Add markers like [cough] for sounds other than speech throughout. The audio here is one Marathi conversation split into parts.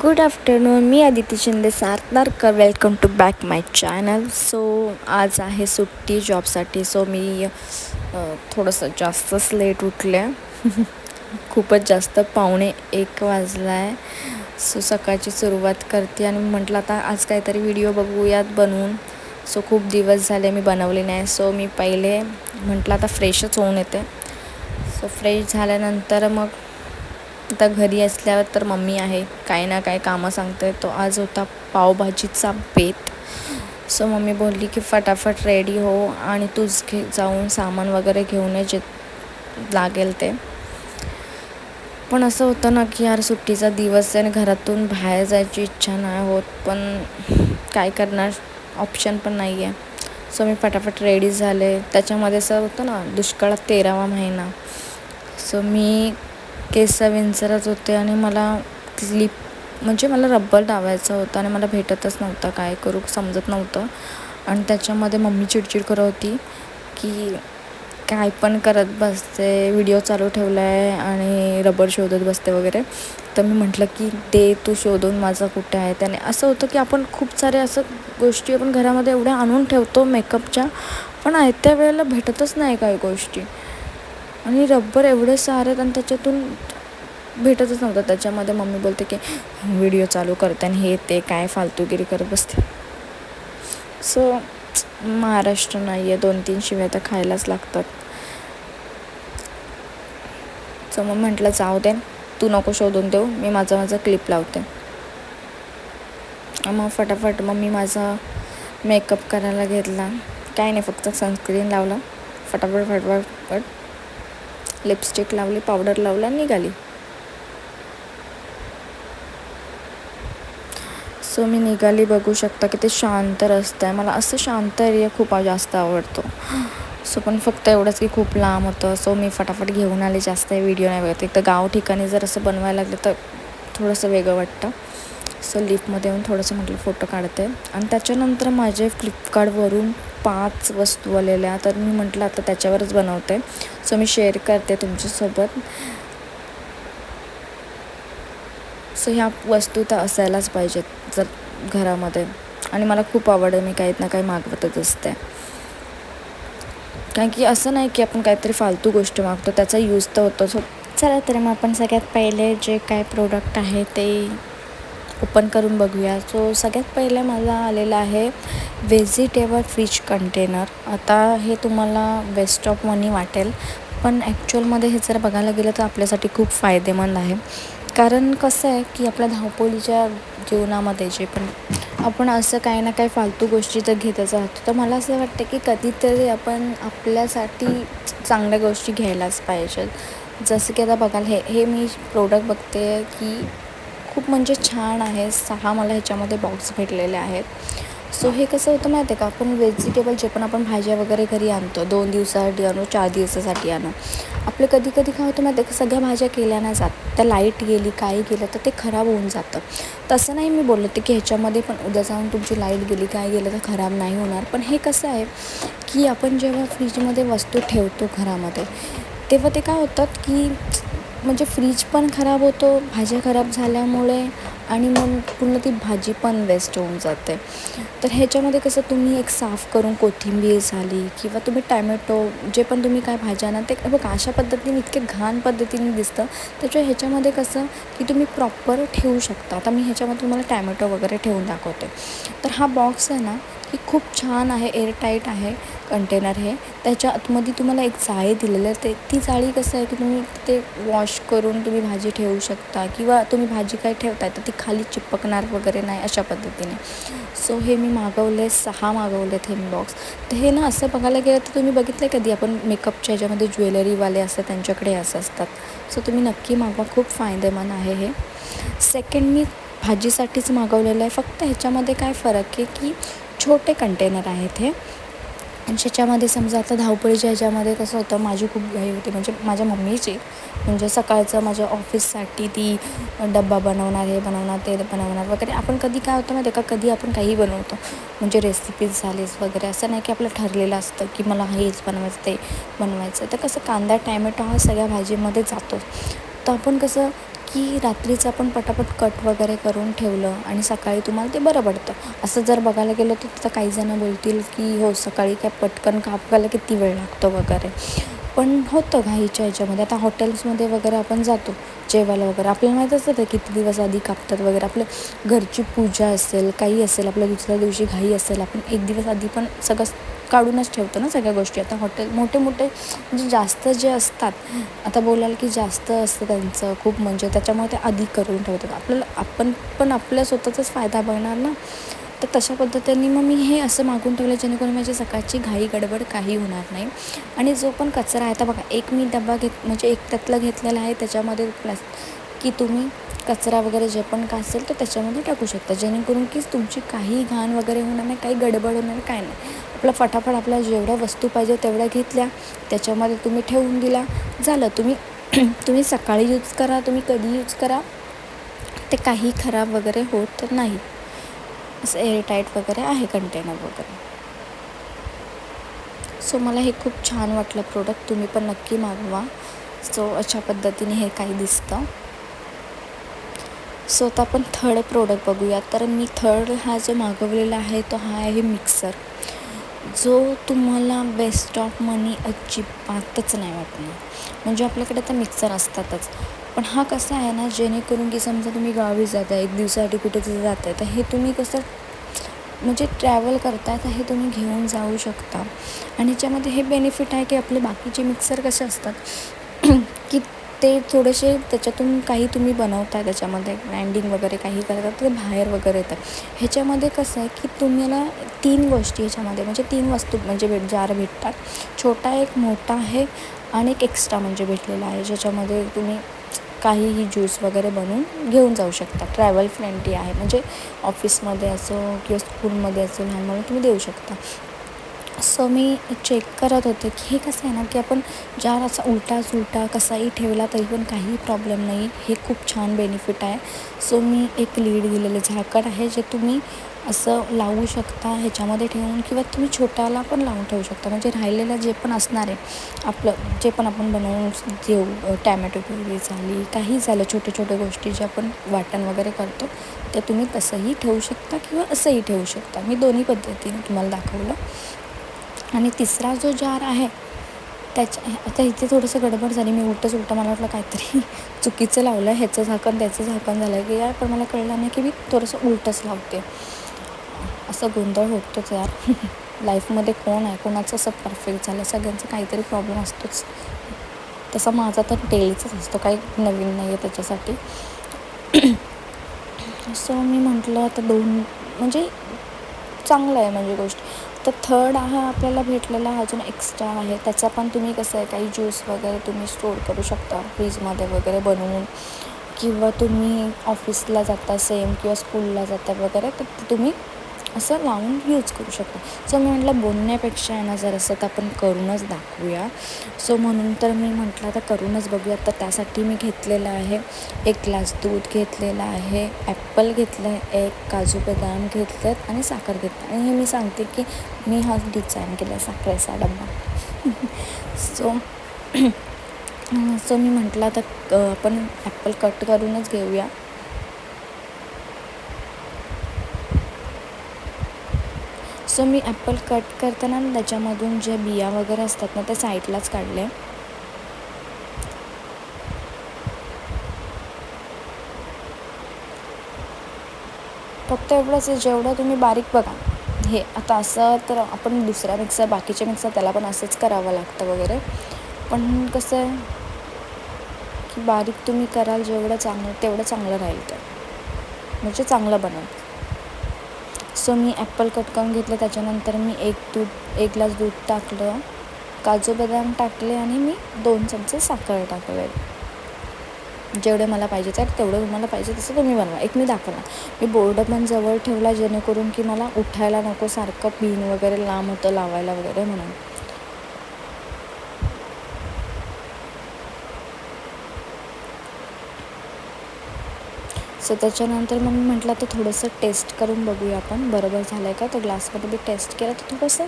Good afternoon me Aditi Shinde Sarnarkar welcome to back my channel so आज आहे सुट्टी जॉबसाठी. सो मी थोडंसं जास्तच लेट उठले. [laughs] खूपच जास्त पावणे एक वाजला आहे सो सकाळची सुरुवात करते आणि म्हटलं आता आज काहीतरी व्हिडिओ बघूयात बनवून. सो खूप दिवस झाले मी बनवले नाही. सो मी पहिले म्हटलं आता फ्रेशच होऊन येते. सो फ्रेश झाल्यानंतर मग आता घरी असल्यावर तर मम्मी आहे काही ना काही कामं सांगते तो आज होता पावभाजीचा बेत. सो मम्मी बोलली की फटाफट रेडी हो आणि तूच घे जाऊन सामान वगैरे घेऊन ये जे लागेल ते. पण असं होतं ना की यार सुट्टीचा दिवस आहे आणि घरातून बाहेर जायची इच्छा नाही होत पण काय करणार? ऑप्शन पण नाही आहे सो मी फटाफट रेडी झाले. त्याच्यामध्ये असं होतं ना दुष्काळात तेरावा महिना. सो मी केस विंचरत होते आणि मला क्लिप म्हणजे मला रब्बर लावायचा होता आणि मला भेटतच नव्हता काय करू समजत नव्हतं. आणि त्याच्यामध्ये मम्मी चिडचिड करत होती की काय पण करत बसते व्हिडिओ चालू ठेवला आहे आणि रबर शोधत बसते वगैरे. तर मी म्हटलं की दे तू शोधून माझा कुठे आहे त्याने. असं होतं की आपण खूप सारे असं गोष्टी आपण घरामध्ये एवढ्या आणून ठेवतो मेकअपच्या पण आयत्या वेळेला भेटतच नाही काही गोष्टी. आणि रब्बर एवढे सारे आणि त्याच्यातून भेटतच नव्हतं. त्याच्यामध्ये मम्मी बोलते की व्हिडिओ चालू करते आणि हे ते काय फालतूगिरी करत बसते. सो महाराष्ट्र नाही आहे. दोन तीन शिव्या तर खायलाच लागतात. सो मग म्हटलं जाऊ दे तू नको शोधून देऊ मी माझा माझा क्लिप लावते. मग फटाफट मग मी माझा मेकअप करायला घेतला. काय नाही फक्त सनस्क्रीन लावला. फटाफट फटाफट लिपस्टिक लावली पावडर लावला निघाली. सो मी निघाली. बघू शकता की ते शांत रस्ता आहे. मला असं शांत एरिया खूप जास्त आवडतो. सो पण फक्त एवढंच की खूप लांब होतं. सो मी फटाफट घेऊन आले. जास्त व्हिडिओ नाही बघत. एक तर गाव ठिकाणी जर असं बनवायला लागलं तर थोडंसं वेगळं वाटतं. सो लिफ्टमध्ये येऊन थोडंसं म्हटलं फोटो काढते. आणि त्याच्यानंतर माझे फ्लिपकार्टवरून पाच वस्तू आलेल्या तर मी म्हटलं आता त्याच्यावरच बनवते. सो मी शेअर करते तुमच्यासोबत. सो ह्या वस्तू तर असायलाच पाहिजेत जर घरामध्ये. आणि मला खूप आवड आहे मी काहीत ना काही मागवतच असते. कारण की असं नाही की आपण काहीतरी फालतू गोष्ट मागतो त्याचा यूज तर होतो सो चला तर मग आपण सगळ्यात पहिले जे काय प्रोडक्ट आहे ते ओपन करून बघूया. सो सगळ्यात पहिलं मला आलेला आहे व्हेजिटेबल फ्रीज कंटेनर. आता हे तुम्हाला वेस्ट ऑफ मनी वाटेल. पण ॲक्च्युअलमध्ये हे जर बघायला गेलं तर आपल्यासाठी खूप फायदेमंद आहे. कारण कसं आहे की आपल्या धावपळीच्या जीवनामध्ये जे पण आपण असं काही ना काही फालतू गोष्टी जर घेतच राहतो तर मला असं वाटतं की कधीतरी आपण आपल्यासाठी चांगल्या गोष्टी घ्यायलाच पाहिजेत. जसं की आता बघाल हे हे मी प्रोडक्ट बघते की खूप म्हणजे छान आहे. सहा मला ह्याच्यामध्ये बॉक्स भेटलेले आहेत. सो हे कसं होतं माहिती आहे का? आपण व्हेजिटेबल जे पण आपण भाज्या वगैरे घरी आणतो दोन दिवसासाठी आणू चार दिवसासाठी आणू. आपलं कधी कधी काय होतं माहिती आहे का? सगळ्या भाज्या केल्या नाही जात. त्या लाइट गेली काही गेलं तर ते खराब होऊन जातं. तसं नाही मी बोलत की ह्याच्यामध्ये पण उद्या जाऊन तुमची लाइट गेली काय गेलं तर खराब नाही होणार. पण हे कसं आहे की आपण जेव्हा फ्रीजमध्ये वस्तू ठेवतो घरामध्ये तेव्हा ते काय होतात की म्हणजे फ्रीज पण खराब होतो भाज्या खराब झाल्यामुळे आणि मग पूर्ण ती भाजी पण वेस्ट होऊन जाते. तर ह्याच्यामध्ये कसं तुम्ही एक साफ करून कोथिंबीर झाली किंवा तुम्ही टॅमॅटो जे पण तुम्ही काय भाज्या ना ते बघ अशा पद्धतीने इतके घाण पद्धतीने दिसतं. त्याच्या ह्याच्यामध्ये कसं की तुम्ही प्रॉपर ठेवू शकता. आता मी ह्याच्यामध्ये तुम्हाला टॅमॅटो वगैरे ठेवून दाखवते. तर हा बॉक्स आहे ना की खूप छान आहे एअरटाईट आहे कंटेनर हे. त्याच्या आतमध्ये तुम्हाला एक जाळी दिलेलं आहे. ते ती जाळी कसं आहे की तुम्ही ते वॉश करून तुम्ही भाजी ठेवू शकता किंवा तुम्ही भाजी काय ठेवताय तर ती खाली चिपकणार वगैरे नाही अशा पद्धतीने. सो हे मी मागवले सहा मागवले हे बॉक्स तर हे ना असं बघायला गेलं तर तुम्ही बघितलं कधी? आपण मेकअपच्या ह्याच्यामध्ये ज्वेलरीवाले असतात त्यांच्याकडे असं असतात. सो तुम्ही नक्की मागवा खूप फायदेमंद आहे हे. सेकंड मी भाजीसाठीच मागवलेलं आहे. फक्त ह्याच्यामध्ये काय फरक आहे की छोटे कंटेनर आहेत हे. आणि त्याच्यामध्ये समजा आता धावपळीच्या ह्याच्यामध्ये कसं होतं माझी खूप घाई होती. म्हणजे माझ्या मम्मीची. म्हणजे सकाळचं माझ्या ऑफिससाठी ती डब्बा बनवणार हे बनवणार ते बनवणार वगैरे. आपण कधी काय होतं माहिती का? कधी आपण काही बनवतो. म्हणजे रेसिपीज झालीच वगैरे. असं नाही की आपलं ठरलेलं असतं की मला हेच बनवायचं ते बनवायचं. तर कसं कांदा टॅमॅटो हा सगळ्या भाजीमध्ये जातो. तर आपण कसं की रात्रीचं आपण पटापट कट वगैरे करून ठेवलं आणि सकाळी तुम्हाला ते बरं पडतं. असं जर बघायला गेलं तर तिथं काही जणं बोलतील की हो सकाळी काय पटकन कापायला किती वेळ लागतो वगैरे. पण होतं घाईच्या ह्याच्यामध्ये. आता हॉटेल्समध्ये वगैरे आपण जातो. जेवायला वगैरे. आपल्याला माहीत असतं ते किती दिवस आधी कापतात वगैरे. आपलं घरची पूजा असेल काही असेल आपल्या दुसऱ्या दिवशी घाई असेल आपण एक दिवस आधी पण सगळं काढूनच ठेवतो ना सगळ्या गोष्टी. आता हॉटेल मोठे मोठे म्हणजे जास्त जे असतात आता बोलाल की जास्त असतं त्यांचं खूप म्हणजे त्याच्यामुळे ते अधिक करून ठेवतात. आपल्याला आपण पण आपल्या स्वतःचाच फायदा बघणार ना? तर तशा पद्धतीने मग मी हे असं मागून ठेवलं जेणेकरून माझी सकाळची घाई गडबड काही होणार नाही. आणि जो पण कचरा आहे आता बघा एक मी डबा घेत म्हणजे एक त्यातला घेतलेला आहे त्याच्यामध्ये प्लास की तुम्ही कचरा वगैरे जे पण काय असेल तर त्याच्यामध्ये टाकू शकता. जेणेकरून की तुमची काही घाण वगैरे होणार नाही काही गडबड होणार काय नाही. आपलं फटाफट आपल्याला जेवढ्या वस्तू पाहिजे तेवढ्या घेतल्या. त्याच्यामध्ये तुम्ही ठेवून दिला. झालं. तुम्ही [clears throat] तुम्ही सकाळी यूज करा तुम्ही कधी यूज करा. ते काही खराब वगैरे होत नाही. असं एअरटाईट वगैरे आहे कंटेनर वगैरे. सो मला हे खूप छान वाटलं प्रोडक्ट तुम्ही पण नक्की मागवा. सो अशा पद्धतीने हे काही दिसतं. सो आता आपण थर्ड प्रोडक्ट बघूया तर मी थर्ड हा जो मागवलेला आहे तो हा आहे मिक्सर. जो तुम्हाला बेस्ट ऑफ मनी अजिबातच नाही वाटणार. म्हणजे आपल्याकडे तर मिक्सर असतातच. पण हा कसा आहे ना जेणेकरून की समजा तुम्ही गावी जाता एक दिवसासाठी कुठे तरी जात आहे तर हे तुम्ही कसं म्हणजे ट्रॅव्हल करताय तर हे तुम्ही घेऊन जाऊ शकता. आणि याच्यामध्ये हे बेनिफिट आहे की आपले बाकीचे मिक्सर कसे असतात [clears throat] की ते थोडेसे त्याच्यातून काही तुम्ही बनवताय त्याच्यामध्ये ग्राइंडिंग वगैरे काही करतात ते बाहेर वगैरे येतात ह्याच्यामध्ये कसं आहे की तुम्हाला तीन गोष्टी ह्याच्यामध्ये म्हणजे तीन वस्तू म्हणजे भेट जार भेटतात. छोटा एक मोठा आहे आणि एक एक्स्ट्रा म्हणजे भेटलेला आहे ज्याच्यामध्ये तुम्ही काहीही ज्यूस वगैरे बनवून घेऊन जाऊ शकता. ट्रॅव्हल फ्रेंडली आहे म्हणजे ऑफिसमध्ये असो किंवा स्कूलमध्ये असो लहान मुलं तुम्ही देऊ शकता. सो मी चेक करत होते की हे कसं आहे ना की आपण जार असा उलटा सुलटा कसाही ठेवला तरी पण काही प्रॉब्लेम नाही. हे खूप छान बेनिफिट आहे. सो मी एक लीड दिलेलं झाकण आहे जे तुम्ही असं लावू शकता ह्याच्यामध्ये ठेवून किंवा तुम्ही छोट्याला पण लावून ठेवू शकता. म्हणजे राहिलेलं जे पण असणार आहे आपलं जे पण आपण बनवून देऊ टॅमॅटो प्युरी झाली काही झालं छोटे छोटे गोष्टी जे आपण वाटण वगैरे करतो ते तुम्ही तसंही ठेवू शकता किंवा असंही ठेवू शकता. मी दोन्ही पद्धतीने तुम्हाला दाखवलं. आणि तिसरा जो जार आहे त्याच्या आता इथे थोडंसं गडबड झाली. मी उलटंच उलटं मला वाटलं काहीतरी [laughs] चुकीचं लावलं आहे ह्याचं झाकण त्याचं झाकण झालं की यार पण मला कळलं नाही की मी थोडंसं उलटंच लावते. असं गोंधळ होतोच यार. [laughs] लाईफमध्ये कोण आहे? कोणाचं असं परफेक्ट झालं सगळ्यांचा काहीतरी प्रॉब्लेम असतोच. तसा माझा तर डेलीचाच असतो. काही नवीन नाही आहे त्याच्यासाठी. [clears throat] सो मी म्हटलं आता दोन म्हणजे चांगलं आहे म्हणजे गोष्ट. तर थर्ड हा आपल्याला भेटलेला अजून एक्स्ट्रा आहे. त्याचा पण तुम्ही कसं आहे काही ज्यूस वगैरे तुम्ही स्टोर करू शकता फ्रीजमध्ये वगैरे बनवून. किंवा तुम्ही ऑफिसला जाता सेम किंवा स्कूलला जाता वगैरे तर तुम्ही असं लावून यूज करू शकतो. सो मी म्हटलं बोलण्यापेक्षा आहे ना जर असं तर आपण करूनच दाखवूया. सो म्हणून तर मी म्हटलं आता करूनच बघूया. तर त्यासाठी मी घेतलेलं आहे एक ग्लास दूध घेतलेलं आहे ॲप्पल घेतलं आहे एक काजू बदाम घेतलेत आहेत आणि साखर घेतलं. आणि हे मी सांगते की मी हा डिझाईन केला आहे साखरेचा डब्बा. सो सो मी म्हटलं आता आपण ॲप्पल कट करूनच घेऊया. सो मी ॲपल कट करताना त्याच्यामधून जे बिया वगैरे असतात ना ते साईडलाच काढले. फक्त एवढंच आहे जेवढं तुम्ही बारीक बघा. हे आता असं तर आपण दुसऱ्या मिक्सर बाकीचे मिक्सर त्याला पण असंच करावं लागतं वगैरे. पण कसं आहे की बारीक तुम्ही कराल जेवढं चांगलं तेवढं चांगलं राहील तर म्हणजे चांगलं बनेल. सो मी ॲप्पल कट करून घेतलं. त्याच्यानंतर मी एक दूध एक ग्लास दूध टाकलं. काजू बदाम टाकले आणि मी दोन चमचे साखर टाकले. जेवढे मला पाहिजे तर तेवढं तुम्हाला पाहिजे तसं तुम्ही बनवा. एक मी दाखवला मी बोर्ड पण जवळ ठेवला जेणेकरून की मला उठायला नको सारखं पिन वगैरे लांब होतं लावायला वगैरे म्हणून. सो त्याच्यानंतर मग मी म्हटलं तर थोडंसं टेस्ट करून बघूया आपण. बरोबर झालं आहे का? तर ग्लासमध्ये मी टेस्ट केला तर थोडंसं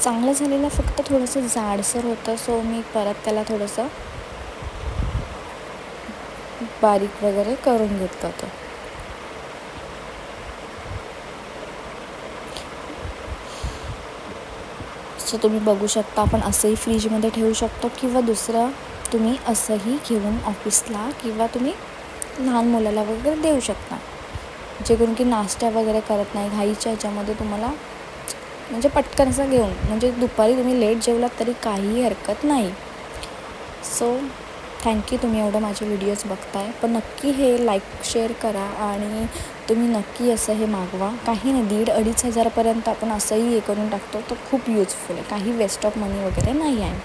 चांगलं झालेलं फक्त थोडंसं जाडसर होतं. सो मी परत त्याला थोडंसं बारीक वगैरे करून घेतलं होतं. सो तुम्ही बघू शकता आपण असंही फ्रीजमध्ये ठेवू शकतो किंवा दुसरं तुम्ही असंही घेऊन ऑफिसला किंवा तुम्ही लहान मुलाला वगैरे देऊ शकता. जे करून की नाश्ता वगैरे करत नाही. घाईच्या ह्याच्यामध्ये तुम्हाला म्हणजे पटकन असं घेऊन म्हणजे दुपारी तुम्ही लेट जेवलात तरी काहीही हरकत नाही. सो थँक्यू तुम्ही एवढं माझे व्हिडिओज बघताय. पण नक्की हे लाईक शेअर करा आणि तुम्ही नक्की असं हे मागवा. काही नाही दीड अडीच हजारापर्यंत आपण असंही हे करून टाकतो तर खूप युजफुल आहे. काही वेस्ट ऑफ मनी वगैरे नाही आहे.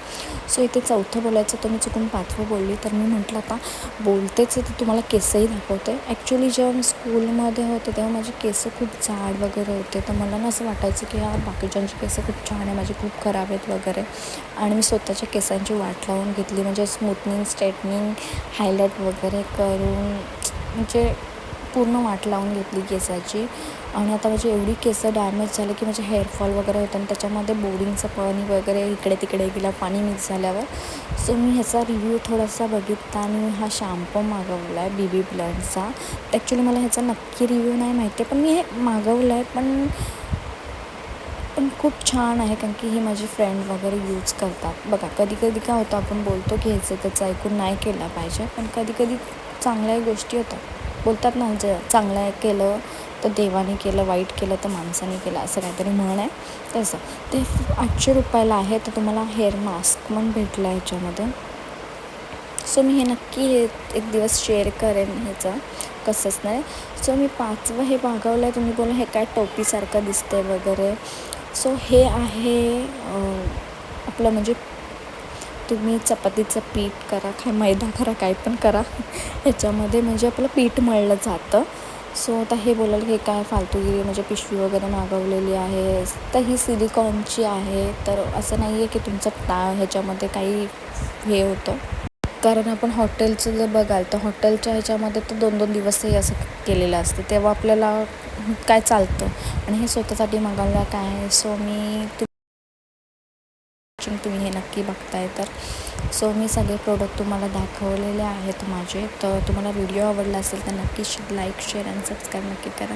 सो इथे चौथं बोलायचं तुम्ही चुकून पाचवं बोलली तर मी म्हटलं आता बोलतेच आहे तर तुम्हाला केसही दाखवते. ॲक्च्युली जेव्हा मी स्कूलमध्ये होते तेव्हा माझे केस खूप जाड वगैरे होते. तर मला ना असं वाटायचं की यार बाकीच्यांचे केस खूप छान आहे माझे खूप खराब आहेत वगैरे. आणि मी स्वतःच्या केसांची वाट लावून घेतली. म्हणजे स्मूथनिंग स्ट्रेटनिंग हायलाईट वगैरे करून म्हणजे पूर्ण वाट लावून घेतली केसाची. आणि आता माझी एवढी केस डॅमेज झाले की माझे हेअरफॉल वगैरे होतं आणि त्याच्यामध्ये बोरिंगचं पाणी वगैरे इकडे तिकडे गेलं पाणी मिक्स झाल्यावर. सो मी ह्याचा रिव्ह्यू थोडासा बघितला आणि मी हा शॅम्पू मागवला आहे बी बी ब्लडचा ॲक्च्युली मला ह्याचा नक्की रिव्ह्यू नाही माहिती आहे पण मी हे मागवलं आहे पण पण खूप छान आहे कारण की ही माझी फ्रेंड वगैरे यूज करतात. बघा कधी कधी काय होतं आपण बोलतो की ह्याचं त्याचं ऐकून नाही केलं पाहिजे पण कधी कधी चांगल्याही गोष्टी होतात. बोलतात ना जे चांगलं केलं तर देवाने केलं वाईट केलं तर माणसाने केलं असं काहीतरी म्हण आहे. तसं. ते आठशे रुपयाला आहे तर तुम्हाला हेअर मास्क पण भेटलं आहे ह्याच्यामध्ये सो मी हे नक्की हे एक दिवस शेअर करेन ह्याचं. कसंच नाही. सो मी पाचवं हे मागवलं आहे तुम्ही बोला हे काय टोपीसारखं दिसतं आहे वगैरे. सो हे आहे आपलं म्हणजे तुम्ही चपातीचं पीठ करा काय मैदा करा काय पण करा. ह्याच्यामध्ये म्हणजे आपलं पीठ मळलं जातं. सो आता हे बोलाल की काय फालतूगिरी म्हणजे पिशवी वगैरे मागवलेली आहे. तर ही सिलिकॉनची आहे. तर असं नाही आहे की तुमचं टा ह्याच्यामध्ये काही हे होतं. कारण आपण हॉटेलचं जर बघाल तर हॉटेलच्या ह्याच्यामध्ये तर दोन दोन दिवसही असं केलेलं असते. तेव्हा आपल्याला काय चालतं? आणि हे स्वतःसाठी मागवलं काय? सो मी तुम्ही हे नक्की बघताय तर. सो मी सगळे प्रोडक्ट तुम्हाला दाखवलेले आहेत माझे. तर तुम्हाला व्हिडिओ आवडला असेल तर नक्की लाईक शेअर आणि सबस्क्राईब नक्की करा.